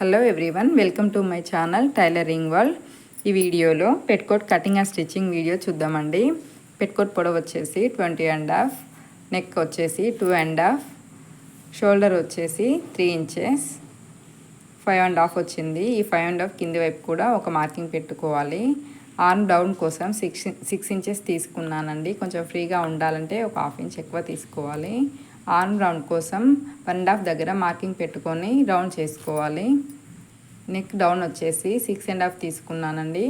Hello everyone welcome to my channel tailoring world ఈ వీడియోలో petticoat cutting and stitching video చూద్దామండి. Petticoat పొడవు వచ్చేసి ట్వంటీ అండ్ హాఫ్ నెక్ వచ్చేసి టూ అండ్ హాఫ్ షోల్డర్ వచ్చేసి three inches five and half వచ్చింది. ఈ ఫైవ్ అండ్ హాఫ్ కింది వైపు కూడా ఒక మార్కింగ్ పెట్టుకోవాలి. ఆర్మ్ డౌన్ కోసం సిక్స్ సిక్స్ ఇంచెస్ తీసుకున్నానండి. కొంచెం ఫ్రీగా ఉండాలంటే ఒక హాఫ్ ఇంచ్ ఎక్కువ తీసుకోవాలి. ఆర్మ్ రౌండ్ కోసం వన్ అండ్ హాఫ్ దగ్గర మార్కింగ్ పెట్టుకొని రౌండ్ చేసుకోవాలి. నెక్ డౌన్ వచ్చేసి సిక్స్ అండ్ హాఫ్ తీసుకున్నానండి.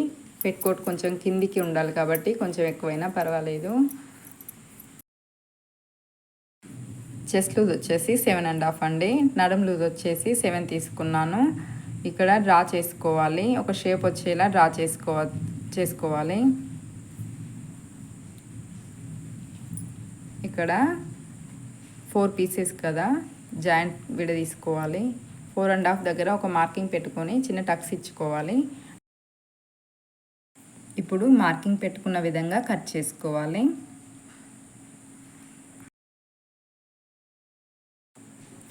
పెట్టుకోట్ కొంచెం కిందికి ఉండాలి కాబట్టి కొంచెం ఎక్కువైనా పర్వాలేదు. చెస్ట్ లూజ్ వచ్చేసి సెవెన్ అండ్ హాఫ్ అండి. నడుం లూజ్ వచ్చేసి సెవెన్ తీసుకున్నాను. ఇక్కడ డ్రా చేసుకోవాలి. ఒక షేప్ వచ్చేలా డ్రా చేసుకో చేసుకోవాలి. ఇక్కడ ఫోర్ పీసెస్ కదా జాయింట్ విడ తీసుకోవాలి. ఫోర్ అండ్ హాఫ్ దగ్గర ఒక మార్కింగ్ పెట్టుకొని చిన్న టక్స్ ఇచ్చుకోవాలి. ఇప్పుడు మార్కింగ్ పెట్టుకున్న విధంగా కట్ చేసుకోవాలి.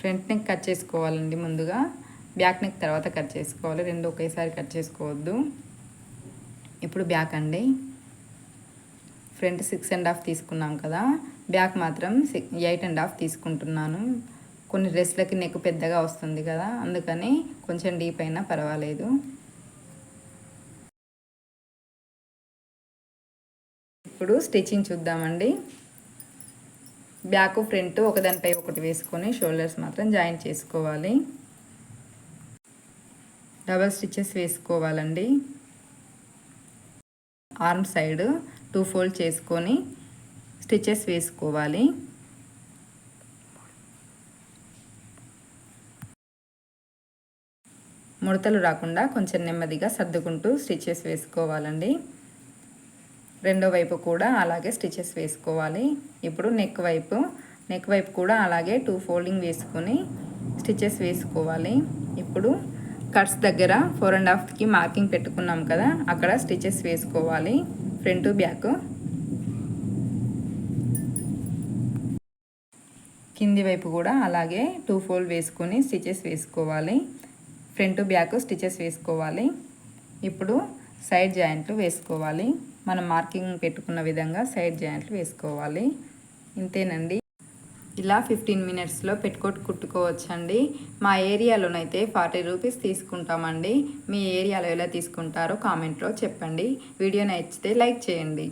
ఫ్రంట్ నెక్ కట్ చేసుకోవాలండి ముందుగా. బ్యాక్ నెక్ తర్వాత కట్ చేసుకోవాలి. రెండు ఒకేసారి కట్ చేసుకోవద్దు. ఇప్పుడు బ్యాక్ అండి. ఫ్రంట్ సిక్స్ అండ్ హాఫ్ తీసుకున్నాం కదా. బ్యాక్ మాత్రం ఎయిట్ అండ్ హాఫ్ తీసుకుంటున్నాను. కొన్ని డ్రెస్లకి నెక్ పెద్దగా వస్తుంది కదా అందుకని కొంచెం డీప్ అయినా పర్వాలేదు. ఇప్పుడు స్టిచ్చింగ్ చూద్దామండి. బ్యాక్ ఫ్రంట్ ఒకదానిపై ఒకటి వేసుకొని షోల్డర్స్ మాత్రం జాయిన్ చేసుకోవాలి. డబల్ స్టిచ్చెస్ వేసుకోవాలండి. ఆర్మ్ సైడ్ టూ ఫోల్డ్ చేసుకొని స్టిచెస్ వేసుకోవాలి. ముడతలు రాకుండా కొంచెం నెమ్మదిగా సర్దుకుంటూ స్టిచెస్ వేసుకోవాలండి. రెండో వైపు కూడా అలాగే స్టిచెస్ వేసుకోవాలి. ఇప్పుడు నెక్ వైపు నెక్ వైపు కూడా అలాగే టూ ఫోల్డింగ్ వేసుకొని స్టిచెస్ వేసుకోవాలి. ఇప్పుడు కట్స్ దగ్గర ఫోర్ అండ్ హాఫ్కి మార్కింగ్ పెట్టుకున్నాం కదా అక్కడ స్టిచెస్ వేసుకోవాలి. Front back. కింది వైపు కూడా అలాగే టూ ఫోల్డ్ వేసుకొని స్టిచెస్ వేసుకోవాలి. ఫ్రంట్ బ్యాక్ స్టిచెస్ వేసుకోవాలి. ఇప్పుడు సైడ్ జాయింట్లు వేసుకోవాలి. మనం మార్కింగ్ పెట్టుకున్న విధంగా సైడ్ జాయింట్లు వేసుకోవాలి. ఇంతేనండి. ఇలా ఫిఫ్టీన్ మినిట్స్లో పెట్టుకోట్ కుట్టుకోవచ్చండి. మా ఏరియాలోనైతే ఫార్టీ రూపీస్ తీసుకుంటామండి. మీ ఏరియాలో ఎలా తీసుకుంటారో కామెంట్లో చెప్పండి. వీడియో నచ్చితే లైక్ చేయండి.